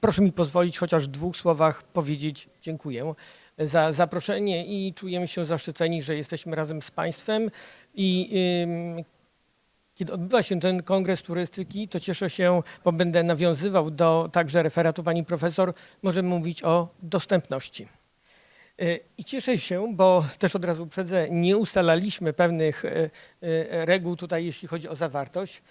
proszę mi pozwolić chociaż w dwóch słowach powiedzieć dziękuję za zaproszenie i czujemy się zaszczyceni, że jesteśmy razem z Państwem i ym, kiedy odbywa się ten kongres turystyki, to cieszę się, bo będę nawiązywał do także referatu pani profesor, możemy mówić o dostępności. Y, I cieszę się, bo też od razu uprzedzę, nie ustalaliśmy pewnych y, y, reguł tutaj, jeśli chodzi o zawartość.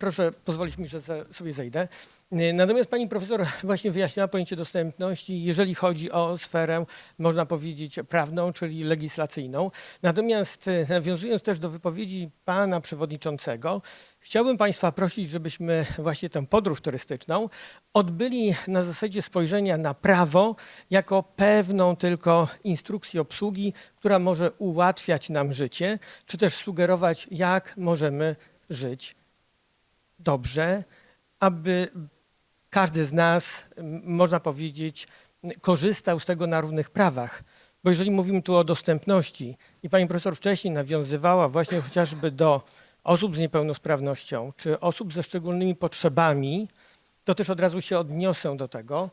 Proszę pozwolić mi, że sobie zejdę. Y, Natomiast pani profesor właśnie wyjaśniała pojęcie dostępności, jeżeli chodzi o sferę, można powiedzieć, prawną, czyli legislacyjną. Natomiast y, nawiązując też do wypowiedzi pana przewodniczącego, chciałbym państwa prosić, żebyśmy właśnie tę podróż turystyczną odbyli na zasadzie spojrzenia na prawo jako pewną tylko instrukcję obsługi, która może ułatwiać nam życie, czy też sugerować, jak możemy żyć dobrze, aby każdy z nas, można powiedzieć, korzystał z tego na równych prawach. Bo jeżeli mówimy tu o dostępności i pani profesor wcześniej nawiązywała właśnie chociażby do osób z niepełnosprawnością czy osób ze szczególnymi potrzebami, to też od razu się odniosę do tego,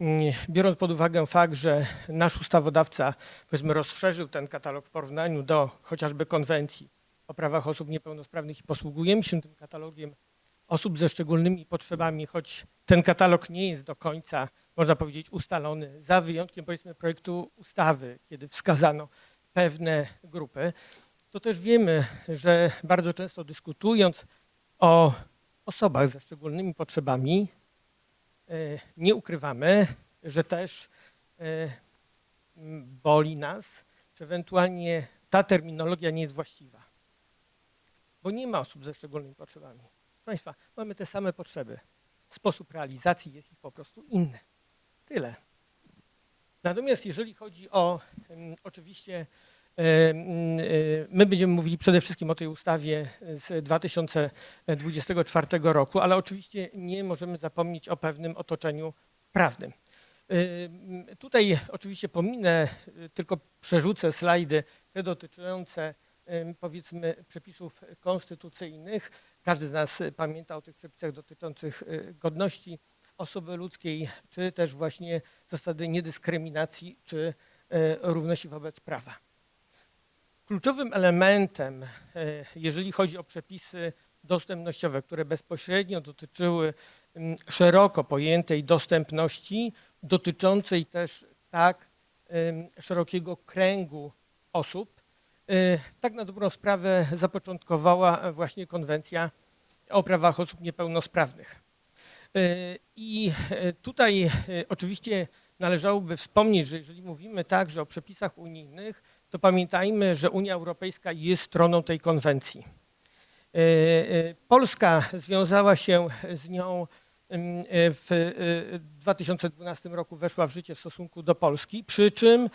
Mm, biorąc pod uwagę fakt, że nasz ustawodawca powiedzmy rozszerzył ten katalog w porównaniu do chociażby konwencji o prawach osób niepełnosprawnych i posługujemy się tym katalogiem osób ze szczególnymi potrzebami, choć ten katalog nie jest do końca, można powiedzieć, ustalony, za wyjątkiem powiedzmy projektu ustawy, kiedy wskazano pewne grupy, to też wiemy, że bardzo często dyskutując o osobach ze szczególnymi potrzebami, e, nie ukrywamy, że też e, boli nas, czy ewentualnie ta terminologia nie jest właściwa. Bo nie ma osób ze szczególnymi potrzebami. Państwa, mamy te same potrzeby. Sposób realizacji jest ich po prostu inny. Tyle. Natomiast jeżeli chodzi o oczywiście e, my będziemy mówili przede wszystkim o tej ustawie z 2024 roku, ale oczywiście nie możemy zapomnieć o pewnym otoczeniu prawnym. Ym, Tutaj oczywiście pominę, tylko przerzucę slajdy te dotyczące powiedzmy przepisów konstytucyjnych. Każdy z nas y, pamięta o tych przepisach dotyczących y, godności osoby ludzkiej, czy też właśnie zasady niedyskryminacji, czy y, równości wobec prawa. Kluczowym elementem, e, jeżeli chodzi o przepisy dostępnościowe, które bezpośrednio dotyczyły szeroko pojętej dostępności, dotyczącej też tak szerokiego kręgu osób, e, tak na dobrą sprawę zapoczątkowała właśnie konwencja o prawach osób niepełnosprawnych. E, I e, tutaj oczywiście należałoby wspomnieć, że jeżeli mówimy także o przepisach unijnych, to pamiętajmy, że Unia Europejska jest stroną tej konwencji. Polska związała się z nią e, w e, 2012 roku, weszła w życie w stosunku do Polski, przy czym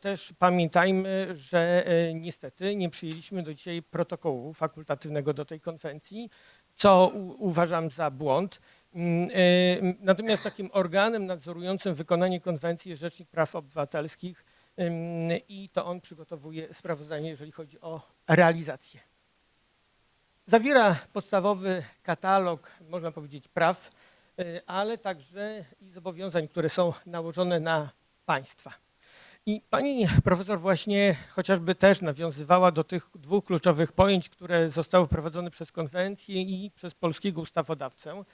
też pamiętajmy, że e, niestety nie przyjęliśmy do dzisiaj protokołu fakultatywnego do tej konwencji, co uważam za błąd. Mm, e, Natomiast takim organem nadzorującym wykonanie konwencji jest Rzecznik Praw Obywatelskich i to on przygotowuje sprawozdanie, jeżeli chodzi o realizację. Zawiera podstawowy katalog, można powiedzieć, praw, ale także i zobowiązań, które są nałożone na państwa. I pani profesor właśnie chociażby też nawiązywała do tych dwóch kluczowych pojęć, które zostały wprowadzone przez konwencję i przez polskiego ustawodawcę.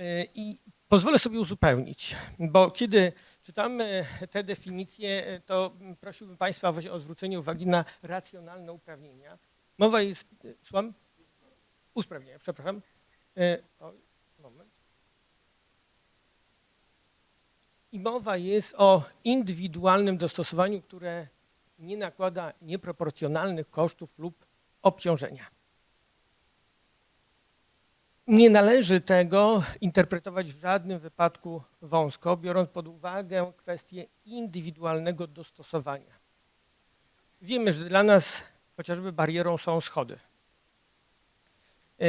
Y, I pozwolę sobie uzupełnić, bo kiedy czytamy te definicje, to prosiłbym Państwa o zwrócenie uwagi na racjonalne uprawnienia. Mowa jest, y, słucham? Usprawnienia, przepraszam. Y, Oj, moment. I mowa jest o indywidualnym dostosowaniu, które nie nakłada nieproporcjonalnych kosztów lub obciążenia. Nie należy tego interpretować w żadnym wypadku wąsko, biorąc pod uwagę kwestię indywidualnego dostosowania. Wiemy, że dla nas chociażby barierą są schody. E,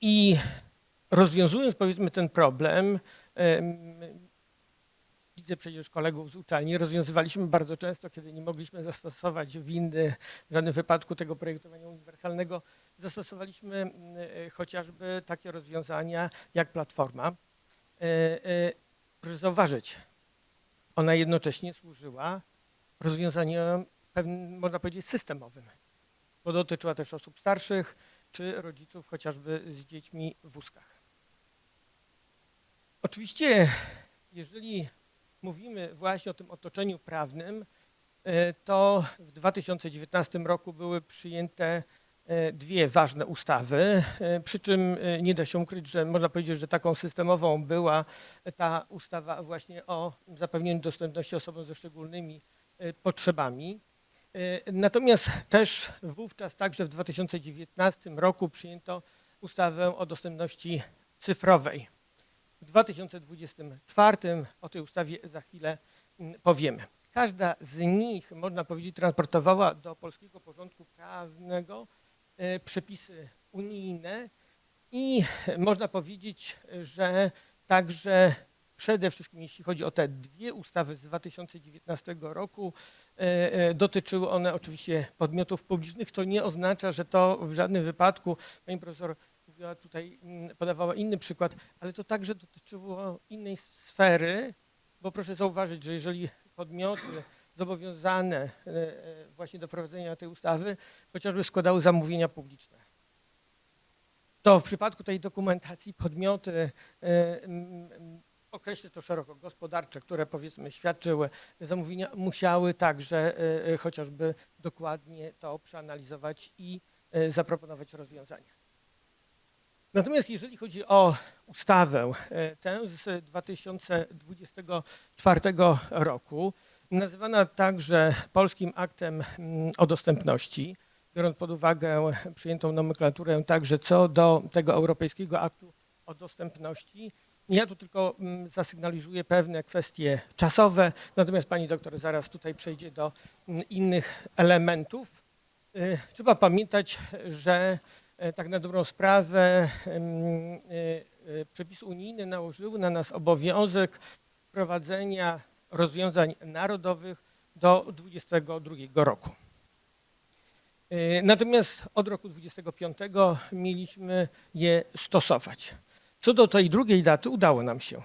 I rozwiązując powiedzmy ten problem, em, widzę przecież kolegów z uczelni, rozwiązywaliśmy bardzo często, kiedy nie mogliśmy zastosować windy, w żadnym wypadku tego projektowania uniwersalnego, zastosowaliśmy mm, e, chociażby takie rozwiązania jak platforma. e, proszę zauważyć, ona jednocześnie służyła rozwiązaniom pewnym, można powiedzieć, systemowym, bo dotyczyła też osób starszych czy rodziców chociażby z dziećmi w wózkach. Oczywiście, jeżeli mówimy właśnie o tym otoczeniu prawnym, e, to w 2019 roku były przyjęte e, dwie ważne ustawy, e, przy czym nie da się ukryć, że można powiedzieć, że taką systemową była ta ustawa właśnie o zapewnieniu dostępności osobom ze szczególnymi potrzebami. Natomiast też wówczas, także w 2019 roku przyjęto ustawę o dostępności cyfrowej. W 2024 o tej ustawie za chwilę mm, powiemy. Każda z nich, można powiedzieć, transportowała do polskiego porządku prawnego e, przepisy unijne i można powiedzieć, że także przede wszystkim jeśli chodzi o te dwie ustawy z 2019 roku, e, e, dotyczyły one oczywiście podmiotów publicznych. To nie oznacza, że to w żadnym wypadku, pani profesor mówiła tutaj, mm, podawała inny przykład, ale to także dotyczyło innej sfery, bo proszę zauważyć, że jeżeli podmioty zobowiązane e, e, właśnie do prowadzenia tej ustawy chociażby składały zamówienia publiczne, to w przypadku tej dokumentacji podmioty, e, określę to szeroko, gospodarcze, które powiedzmy świadczyły zamówienia, musiały także chociażby dokładnie to przeanalizować i zaproponować rozwiązania. Natomiast jeżeli chodzi o ustawę e, tę z 2024 roku, nazywana także Polskim Aktem mm, o Dostępności, biorąc pod uwagę przyjętą nomenklaturę także co do tego Europejskiego Aktu o Dostępności, ja tu tylko mm, zasygnalizuję pewne kwestie czasowe, natomiast pani doktor zaraz tutaj przejdzie do mm, innych elementów. Y, Trzeba pamiętać, że e, tak na dobrą sprawę y, y, przepisy unijne nałożyły na nas obowiązek wprowadzenia rozwiązań narodowych do 2022 roku. Natomiast od roku 25 mieliśmy je stosować. Co do tej drugiej daty udało nam się.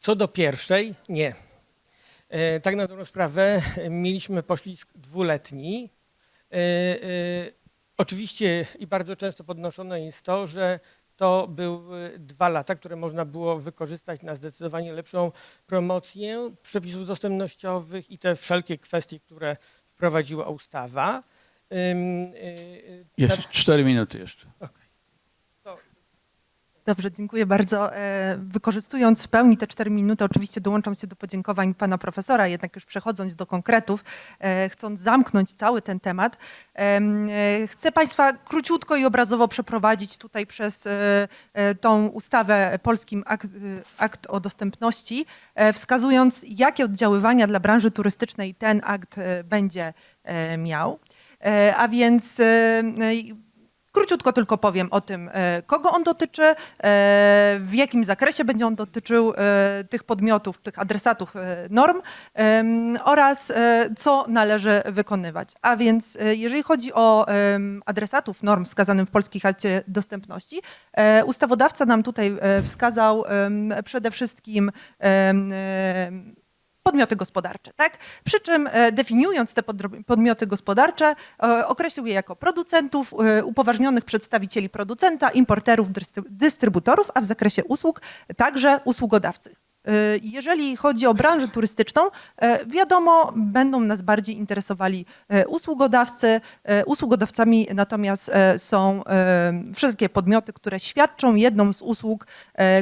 Co do pierwszej nie. E, Tak na dobrą sprawę e, mieliśmy poślizg dwuletni. Oczywiście i bardzo często podnoszone jest to, że to były dwa lata, które można było wykorzystać na zdecydowanie lepszą promocję przepisów dostępnościowych i te wszelkie kwestie, które wprowadziła ustawa. Y, y, Jeszcze cztery minuty jeszcze. Okej. Dobrze, dziękuję bardzo. E, Wykorzystując w pełni te cztery minuty, oczywiście dołączam się do podziękowań pana profesora, jednak już przechodząc do konkretów, e, chcąc zamknąć cały ten temat, em, e, chcę państwa króciutko i obrazowo przeprowadzić tutaj przez tą ustawę Polskim Akt, akt o Dostępności, wskazując, jakie oddziaływania dla branży turystycznej ten akt będzie miał. A więc Króciutko tylko powiem o tym, e, kogo on dotyczy, e, w jakim zakresie będzie on dotyczył e, tych podmiotów, tych adresatów norm oraz co należy wykonywać. A więc jeżeli chodzi o adresatów norm wskazanym w Polskich Akcie Dostępności, ustawodawca nam tutaj wskazał przede wszystkim podmioty gospodarcze, tak? Przy czym e, definiując te podmioty gospodarcze, e, określił je jako producentów, e, upoważnionych przedstawicieli producenta, importerów, dystry- dystrybutorów, a w zakresie usług także usługodawcy. Jeżeli chodzi o branżę turystyczną, wiadomo, będą nas bardziej interesowali usługodawcy. Usługodawcami natomiast są e, wszelkie podmioty, które świadczą jedną z usług,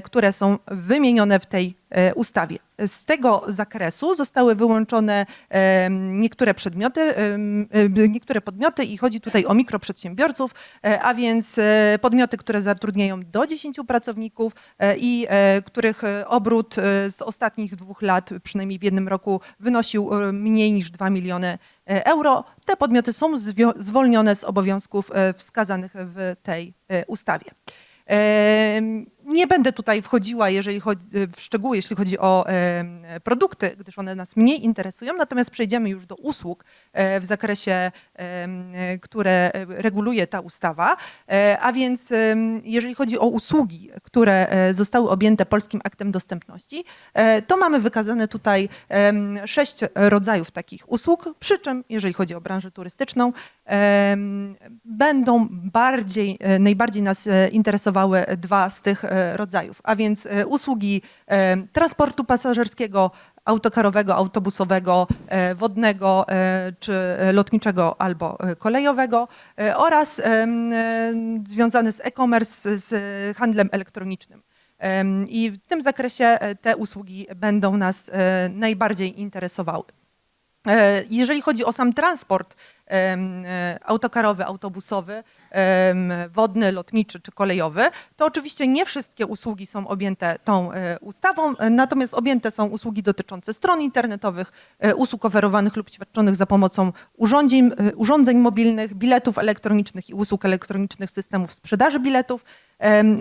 które są wymienione w tej ustawie. Z tego zakresu zostały wyłączone em, niektóre przedmioty, e, niektóre podmioty i chodzi tutaj o mikroprzedsiębiorców, e, a więc e, podmioty, które zatrudniają do 10 pracowników e, i e, których e, obrót e, z ostatnich dwóch lat, przynajmniej w jednym roku, wynosił e, mniej niż 2 miliony e, euro. Te podmioty są zwolnione z obowiązków e, wskazanych w tej e, ustawie. Nie będę tutaj wchodziła jeżeli chodzi, w szczegóły, jeśli chodzi o em, produkty, gdyż one nas mniej interesują, natomiast przejdziemy już do usług e, w zakresie, e, które e, reguluje ta ustawa. E, A więc jeżeli chodzi o usługi, które e, zostały objęte Polskim Aktem Dostępności, e, to mamy wykazane tutaj sześć rodzajów takich usług, przy czym jeżeli chodzi o branżę turystyczną, będą bardziej, e, najbardziej nas e, interesowały dwa z tych e, rodzajów, a więc e, usługi e, transportu pasażerskiego, autokarowego, autobusowego, e, wodnego e, czy e, lotniczego albo e, kolejowego e, oraz e, związane z e-commerce, z handlem elektronicznym. I w tym zakresie e, te usługi będą nas e, najbardziej interesowały. E, Jeżeli chodzi o sam transport e, autokarowy, autobusowy, wodny, lotniczy czy kolejowy, to oczywiście nie wszystkie usługi są objęte tą e, ustawą, e, natomiast objęte są usługi dotyczące stron internetowych, e, usług oferowanych lub świadczonych za pomocą urządzeń, e, urządzeń mobilnych, biletów elektronicznych i usług elektronicznych systemów sprzedaży biletów,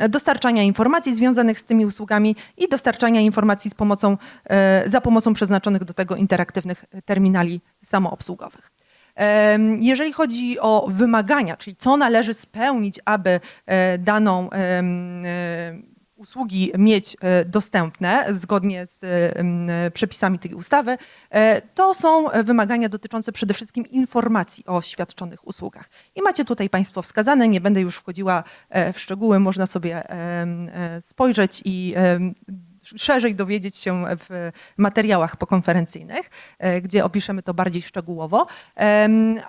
dostarczania informacji związanych z tymi usługami i dostarczania informacji z pomocą, e, za pomocą przeznaczonych do tego interaktywnych terminali samoobsługowych. Jeżeli chodzi o wymagania, czyli co należy spełnić, aby e, daną e, usługi mieć e, dostępne zgodnie z przepisami tej ustawy, to są wymagania dotyczące przede wszystkim informacji o świadczonych usługach. I macie tutaj Państwo wskazane, nie będę już wchodziła w szczegóły, można sobie spojrzeć i szerzej dowiedzieć się w materiałach pokonferencyjnych, e, gdzie opiszemy to bardziej szczegółowo,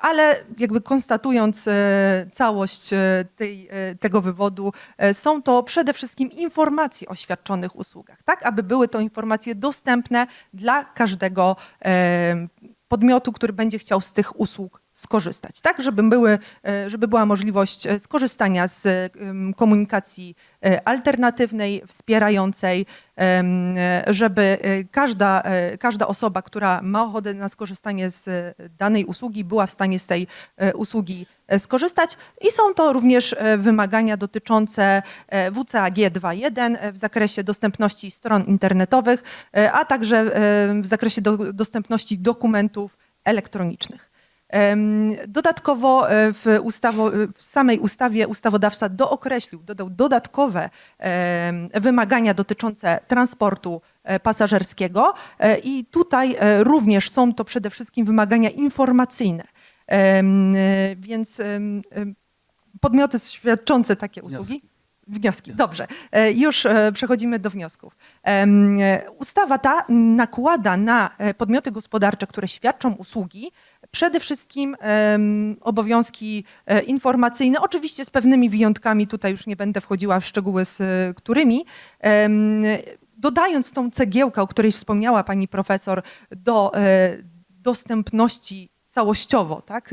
ale jakby konstatując e, całość e, tej, tego wywodu, są to przede wszystkim informacje o świadczonych usługach, tak? Aby były to informacje dostępne dla każdego podmiotu, który będzie chciał z tych usług skorzystać, tak, żeby, były, e, żeby była możliwość e, skorzystania z em, komunikacji e, alternatywnej, wspierającej, e, żeby e, każda, e, każda osoba, która ma ochotę na skorzystanie z e, danej usługi, była w stanie z tej e, usługi e, skorzystać. I są to również e, wymagania dotyczące e, WCAG 2.1 e, w zakresie dostępności stron internetowych, e, a także e, w zakresie do, dostępności dokumentów elektronicznych. Dodatkowo e, w, ustawo, e, w samej ustawie ustawodawca dookreślił, dodał dodatkowe wymagania dotyczące transportu e, pasażerskiego i tutaj również są to przede wszystkim wymagania informacyjne. Więc podmioty świadczące takie usługi. Wnioski, dobrze. Już przechodzimy do wniosków. Ustawa ta nakłada na podmioty gospodarcze, które świadczą usługi, przede wszystkim obowiązki e, informacyjne, oczywiście z pewnymi wyjątkami, tutaj już nie będę wchodziła w szczegóły z e, którymi. Dodając tą cegiełkę, o której wspomniała pani profesor, do e, dostępności całościowo, tak,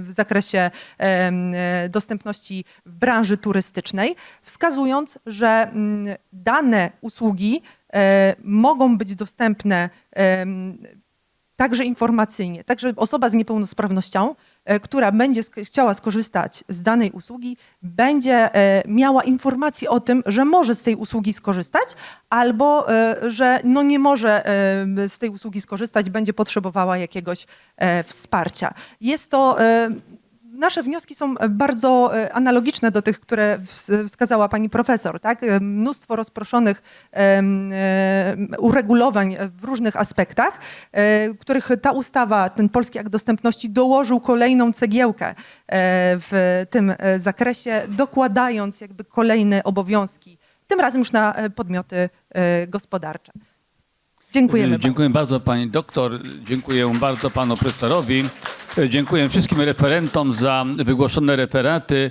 w zakresie dostępności w branży turystycznej, wskazując, że mm, dane usługi mogą być dostępne także informacyjnie, także osoba z niepełnosprawnością, e, która będzie chciała skorzystać z danej usługi, będzie e, miała informację o tym, że może z tej usługi skorzystać, albo e, że no nie może z tej usługi skorzystać, będzie potrzebowała jakiegoś wsparcia. Jest to Nasze wnioski są bardzo e, analogiczne do tych, które ws- wskazała pani profesor. Tak? E, Mnóstwo rozproszonych e, uregulowań w różnych aspektach, e, których ta ustawa, ten Polski Akt Dostępności dołożył kolejną cegiełkę e, w tym e, zakresie, dokładając jakby kolejne obowiązki, tym razem już na e, podmioty e, gospodarcze. Dziękujemy. Dziękuję bardzo pani doktor, dziękuję bardzo panu profesorowi, dziękuję wszystkim referentom za wygłoszone referaty.